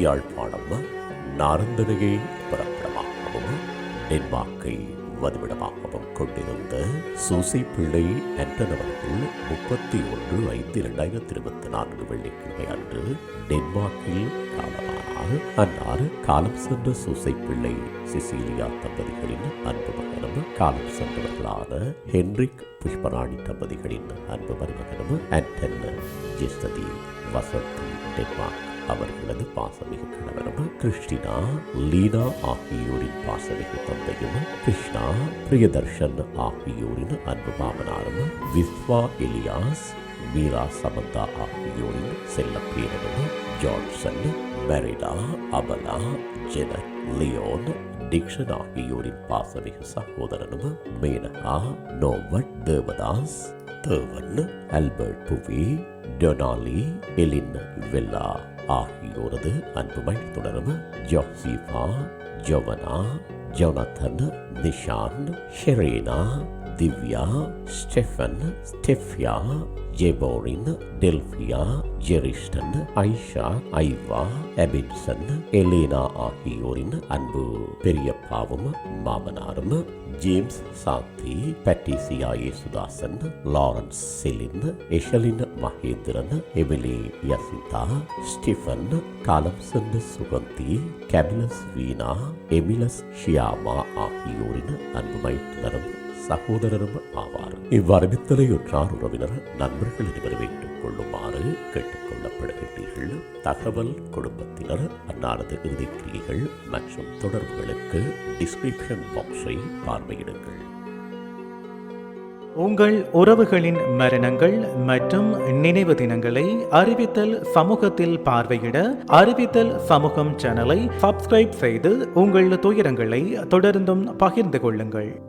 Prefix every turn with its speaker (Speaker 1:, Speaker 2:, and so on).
Speaker 1: யாழ்ப்பாணம் நாரந்தனையை பிறப்பிடமாகவும் டென்மார்க்கை வதிவிடமாகவும் கொண்டிருந்த சுசி பிள்ளை ஆண்டன் அவர்கள் முப்பத்தி ஒன்று ஐந்து இரண்டாயிரத்தி இருபத்தி நான்கு வெள்ளிக்கிழமை அன்று டென்மார்க்கில் காலமானார் அன்னார் காலம் சென்ற சுசை பிள்ளை சிசிலியா தம்பதிகளின் அன்பு மகனும் காலம் சென்றவர்களான ஹென்ரிக் புஷ்பராணி தம்பதிகளின் அன்பு மருமகனும் ஆண்டன் ஜெஸ்ததி வசந்தி டென்மார்க் அவர்களது பாசமிகு கணவரும் கிறிஸ்டினா லீனா ஆகியோரின் பாசமிகு தந்தையும் கிருஷ்ணா பிரியதர்ஷன் ஆகியோரின் அன்பு மாமனாரும் விஸ்வா எலியாஸ் மீரா சமந்தா ஆகியோரின் செல்ல பேரனும் Johnson Merida Abala Jenak Leon Dickson ஆகியோரின் பாசமிகு சகோதரனும் மேனகா நோவட் தேவதாஸ் தேவன் ஆல்பர்ட் புவி டொனாலி எலின் வெல்லா. ஆகியோரது அன்புமணி தொடர்பு Josepha Jovana Jonathan Nishan Sherina Divya Stephen Stephia Jeborin Delphia Jeriston Aisha ஐவா எபின்சன் Elena ஆகியோரின் அன்பு பெரியப்பாவும் மாமனாரும் James Shanthi Patricia Yesudasan Lawrence Celine எஷலின் Mahendran Emily Yasitha ஸ்டிஃபன் காலம் சென்ற சுகந்தி கேபிலஸ் வீணா எமிலஸ் ஷியாமா ஆகியோரின் அன்பு மைத்துனரும் சகோதரரும் ஆவார் இவ்வறிவித்தலை ஒற்றார் உறவினர் நண்பர்கள் அனைவரும் கொள்ளுமாறு கேட்டுக்கொள்ளப்படுகின்றீர்கள் தகவல் குடும்பத்தினர் அன்னாரது இறுதிக்கிரிகள் மற்றும் தொடர்புகளுக்கு டிஸ்கிரிப்ஷன் பாக்ஸை பார்வையிடுங்கள்.
Speaker 2: உங்கள் உறவுகளின் மரணங்கள் மற்றும் நினைவு தினங்களை அறிவித்தல் சமூகத்தில் பார்வையிட அறிவித்தல் சமூகம் சேனலை சப்ஸ்கிரைப் செய்து உங்கள் துயரங்களை தொடர்ந்தும் பகிர்ந்து கொள்ளுங்கள்.